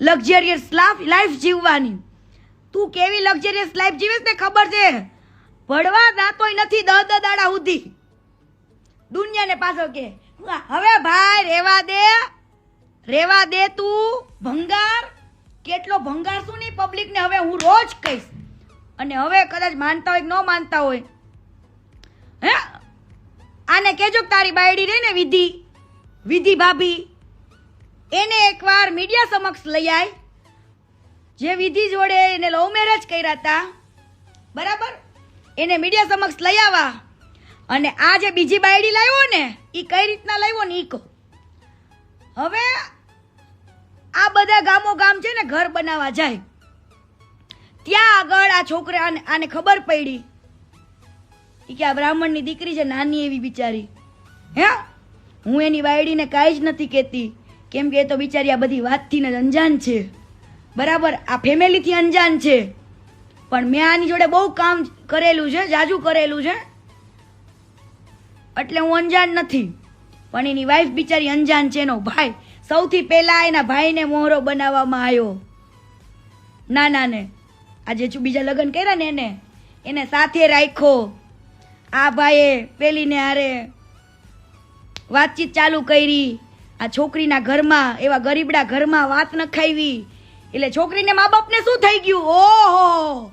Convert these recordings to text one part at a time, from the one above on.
Luxurious life જીવવાની. તું કેવી લક્ઝરિયસ લાઈફ જીવીશ ને ખબર છે? ભણવા દાતોય નથી દહ દહ દાડા સુધી. દુનિયાને પાછો કે હવે ભાઈ રેવા દે. રેવા દે તું ભંગાર. કેટલો ભંગાર શું નહીં પબ્લિકને હવે હું રોજ કહીશ. અને હવે કદાચ માનતા હોય ન માનતા હોય. હે? આને કેજો તારી બાયડી રહી ને વિધિ. વિધિ ભાભી. એને એકવાર મીડિયા સમક્ષ લઈ આવી જે વિધિ જોડે એને લવ મેરેજ કર્યા હતા બરાબર? એને મીડિયા સમક્ષ લઈ આવવા અને આ જે બીજી બાયડી લાવ્યો ને એ કઈ રીતના લાવ્યો ને એ કહો. હવે આ બધા ગામો ગામ છે ને, ઘર બનાવવા જાય. ત્યાં આગળ આ છોકરા આને ખબર પડી. એ કે આ બ્રાહ્મણની દીકરી છે નાની એવી બિચારી. હે? હું એની વાયડીને કાંઈ જ નથી કહેતી. કેમ કે એ તો બિચારી આ બધી વાતથી ને અંજાન છે. બરાબર? આ ફેમિલીથી અંજાન છે. પણ મેં આની જોડે બહુ કામ કરેલું છે, જાજુ કરેલું છે. એટલે હું અંજાન નથી. પણ એની વાઈફ બિચારી અંજાન છે એનો ભાઈ. સૌથી પહેલા એના ભાઈને મોહરો બનાવવામાં આવ્યો. નાના ને આજે છું બીજા લગ્ન કર્યા ને એને? એને સાથે રાખ્યો. આ ભાઈએ પેલીને હારે વાતચીત ચાલુ કરી. આ છોકરીના ઘરમાં, એવા ગરીબડા ઘરમાં વાત નખાવી એટલે છોકરીને મા બાપને શું થઈ ગયું? ઓહો!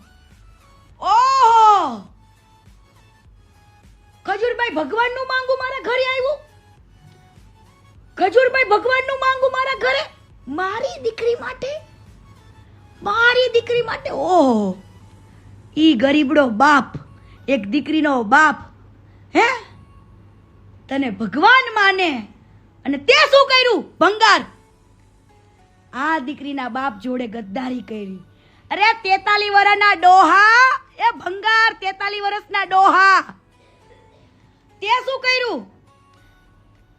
ઓહો! ખજૂરભાઈ ભગવાનનું માંગુ મારા ઘરે આવ્યું? ખજૂરભાઈ ભગવાનનું માંગુ મારા ઘરે? મારી દીકરી માટે? મારી દીકરી માટે? ઓહો! ઈ ગરીબડો બાપ, એક દીકરીનો બાપ. હે? તને ભગવાન માને. અને તે શું કર્યું? ભંગાર. આ દીકરીના બાપ જોડે ગદ્દારી કરી. અરે તેતાલી વર્ષના ડોહા, એ ભંગાર તેતાલી વર્ષના ડોહા. તે શું કર્યું?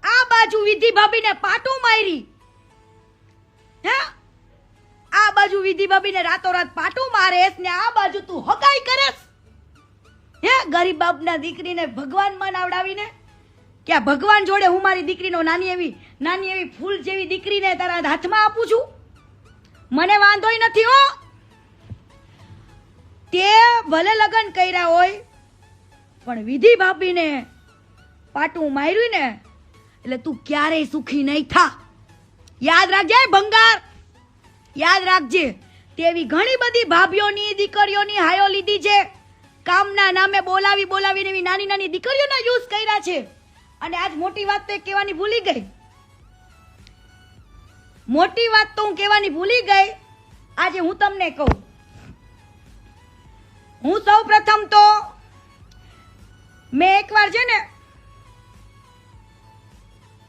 આ બાજુ વિધિ ભાભીને પાટું મારી. હે? આ બાજુ વિધિ ભાભીને રાતોરાત પાટું મારેસ ને આ બાજુ તું હકાઈ કરેસ. હે, ગરીબ બાપના દીકરીને ભગવાન મનાવડાવીને કે આ ભગવાન જોડે હું મારી દીકરીનો નાની એવી નાની એવી ફૂલ જેવી દીકરીને તારા હાથમાં આપું છું? મને વાંધોય નથી, હો. તે ભલે લગ્ન કર્યા હોય, પણ વિધિ ભાભીને પાટું માર્યું ને એટલે તું ક્યારેય સુખી નહીં થા. યાદ રાખજે ભંગાર. યાદ રાખજે, તેવી ઘણી બધી ભાભીઓની, દીકરીઓની હાયો લીધી છે. કામના નામે બોલાવી બોલાવીને એવી નાની નાની દીકરીઓના યુઝ કર્યા છે. અને આજ મોટી વાત તો એ કહેવાની ભૂલી ગઈ. મોટી વાત તો હું કહેવાની ભૂલી ગઈ, આજે હું તમને કહું. હું સૌ પ્રથમ તો મેં એકવાર છે ને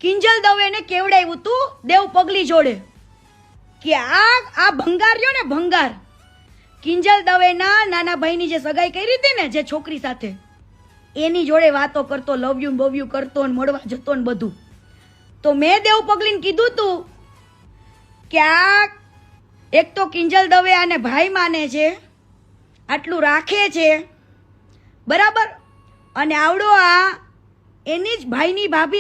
કિંજલ દવેને કેવડાવ્યું તું દેવ પગલી જોડે. કે આ આ ભંગાર રહ્યો ને ભંગાર. કિંજલ દવેના નાના ભાઈની જે સગાઈ કરી હતી ને જે છોકરી સાથે એની જોડે વાતો કરતો લવ યુ બવ યુ કરતો ને મળવા જતો ને બધું. તો મેં દેવ પગલીને કીધું તું કે આ એક તો કિંજલ દવે આને ભાઈ માને છે, આટલું રાખે છે, બરાબર? અને આવડો આ એની જ ભાઈની ભાભી